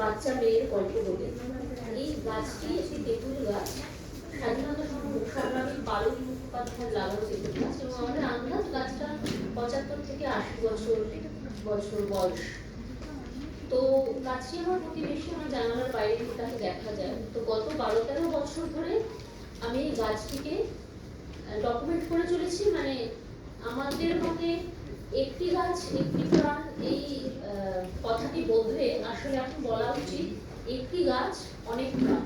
বাচ্চা মেয়ের গল্প বলে। এই গাছটি একটি তেঁতুল গাছ। স্বাধীনতা আমাদের গাছটা পঁচাত্তর থেকে আশি বছর বছর তো গাছটি আমার প্রতিবেশী, আমার বাইরে তাকে দেখা যায়। তো গত বারো তেরো ধরে আমি এই গাছটিকে ডকুমেন্ট করে চলেছি। মানে আমাদের মতে একটি গাছ, একটি প্রাণ, এই কথাটি বদলে আসলে এখন বলা উচিত, একটি গাছ অনেক প্রাণ।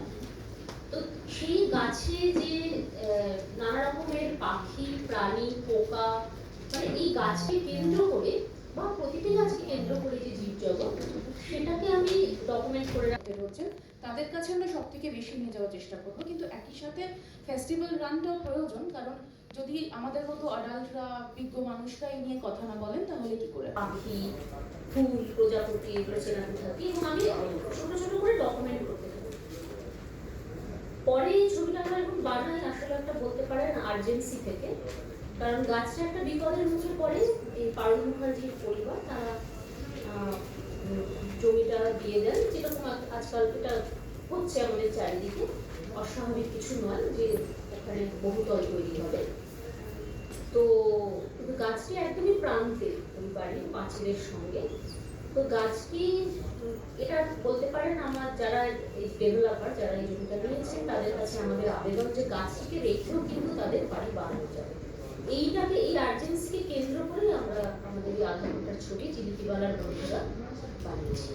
তো সেই গাছে যে নানা রকমের পাখি, প্রাণী, পোকা মানে এই গাছকে কেন্দ্র করে বা প্রতিটি গাছকে কেন্দ্র করে যে জীবজগৎ, সেটাকে আমি ডকুমেন্ট করে রাখতে হচ্ছে তাদের কাছে আমরা সব থেকে বেশি নিয়ে যাওয়ার চেষ্টা করব। কিন্তু একই সাথে ফেস্টিভ্যাল রানটাও প্রয়োজন, কারণ যদি আমাদের মতো অ্যাডাল্টরা বিজ্ঞ মানুষরা এই নিয়ে কথা না বলেন, তাহলে কি করে? পাখি, ফুল, প্রজাপতি, এগুলো থাকি এবং আমি ছোট ছোট করে ডকুমেন্ট করতে পরে এই ছবিটা আমরা এখন বানাই আসলে একটা বলতে পারেন আর্জেন্সি থেকে। কারণ গাছটা একটা বিপদের মুখে পড়ে, এই পারুল মুখার্জির পরিবার, তারা জমিটা দিয়ে দেন। যেরকম আজকাল এটা হচ্ছে আমাদের চারিদিকে। অস্বাভাবিক কিছু নয় যে ওখানে বহুতল তৈরি হবে। তো গাছটি একদমই প্রান্তে ওই বাড়ির পাঁচিলের সঙ্গে। তো গাছটি, এটা বলতে পারেন আমার যারা এই ডেভেলপার যারা এই জমিটা নিয়েছেন, তাদের কাছে আমাদের আবেদন যে গাছটিকে রেখেও কিন্তু তাদের বাড়ি বানানো যাবে। এইটাকে, এই আর্জেন্সিকে কেন্দ্র করে আমরা আমাদের এই আধা ঘণ্টার ছবি, জিলিপিওয়ালার বন্ধুরা বানিয়েছি।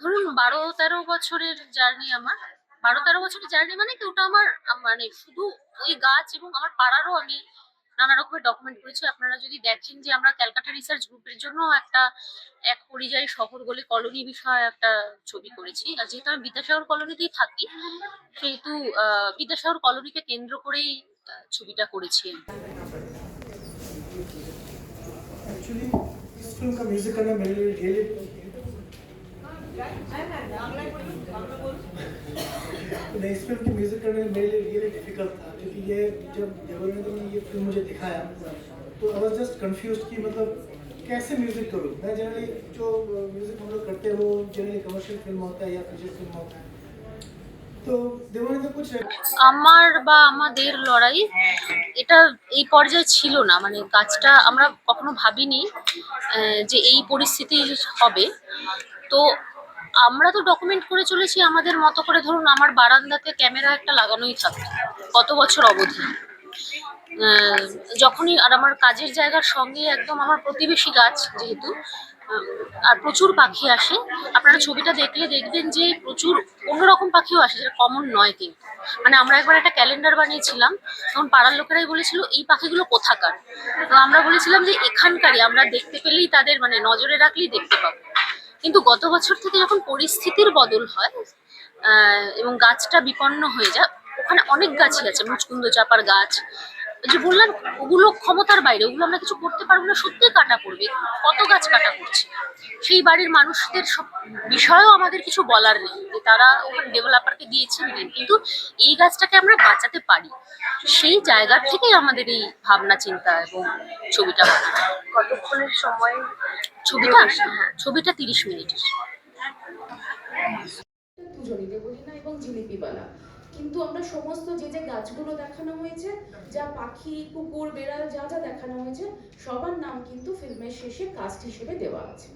ধরুন বারো তেরো বছরের জার্নি আমার। বারো তেরো বছরের জার্নি মানে কি? ওটা আমার মানে শুধু ওই গাছ এবং আমার পাড়ারও আমি নানা রকমের ডকুমেন্ট করেছি। আপনারা যদি দেখেন যে আমরা ক্যালকাটা রিসার্চ গ্রুপের জন্য একটা এক পরিযায়ী শহর বলে কলোনি বিষয়ে একটা ছবি করেছি। আর যেহেতু আমি বিদ্যাসাগর কলোনিতেই থাকি সেহেতু বিদ্যাসাগর কলোনিকে কেন্দ্র করেই ছবিটা করেছি इस फिल्म का म्यूजिक करना मेरे लिए रियली नहीं इस फिल्म की म्यूजिक करने में मेरे लिए रियली डिफिकल्ट था क्योंकि ये जब देवेंद्र ने ये फिल्म मुझे दिखाया तो आई वाज जस्ट कंफ्यूज कि मतलब कैसे म्यूजिक करूँ मैं जनरली जो म्यूजिक हम लोग करते हैं वो जनरली कमर्शियल फिल्म होता है या फीचर फिल्म होता है तो देवेंद्र कुछ আমার বা আমাদের লড়াই এটা এই পর্যায়ে ছিল না মানে কাজটা আমরা কখনো ভাবিনি আহ, যে এই পরিস্থিতি হবে তো আমরা তো ডকুমেন্ট করে চলেছি আমাদের মতো করে। ধরুন, আমার বারান্দাতে ক্যামেরা একটা লাগানোই থাকতো, কত বছর অবধি। যখনই, আর আমার কাজের জায়গার সঙ্গে একদম আমার প্রতিবেশী গাছ যেহেতু আর প্রচুর পাখি আসে, আপনারা ছবিটা দেখলে দেখবেন যে প্রচুর অন্যরকম পাখিও আসে, যেটা কমন নয় কিন্তু। মানে আমরা একবার একটা ক্যালেন্ডার বানিয়েছিলাম, তখন পাড়ার লোকেরাই বলেছিল, এই পাখিগুলো কোথাকার? তো আমরা বলেছিলাম যে, এখানকারই, আমরা দেখতে পেলেই তাদের মানে নজরে রাখলেই দেখতে পাবো। কিন্তু গত বছর থেকে যখন পরিস্থিতির বদল হয় এবং গাছটা বিপন্ন হয়ে যায়, ওখানে অনেক গাছই আছে, মুচকুন্দ চাপার গাছ। যে বললাম, ওগুলো ক্ষমতার বাইরে, ওগুলো আমরা কিছু করতে পারব না সত্যি কাটা পড়বে। কত গাছ কাটা পড়ছে? সেই বাড়ির মানুষদের সব বিষয়েও আমাদের কিছু বলার নেই যে তারা ওখানে ডেভেলপারকে দিয়েছেন দিন কিন্তু এই গাছটাকে আমরা বাঁচাতে পারি। সেই জায়গার থেকেই আমাদের এই ভাবনা চিন্তা এবং ছবিটা কতক্ষণের সময়? ছবিটা? হ্যাঁ ছবিটা তিরিশ মিনিটের। দুজনই দেবলীনা এবং জিলিপিওয়ালা কিন্তু আমরা সমস্ত যে যে গাছগুলো দেখানো হয়েছে যা পাখি কুকুর বেড়াল যা যা দেখানো হয়েছে সবার নাম কিন্তু ফিল্মের শেষে কাস্ট হিসেবে দেওয়া আছে।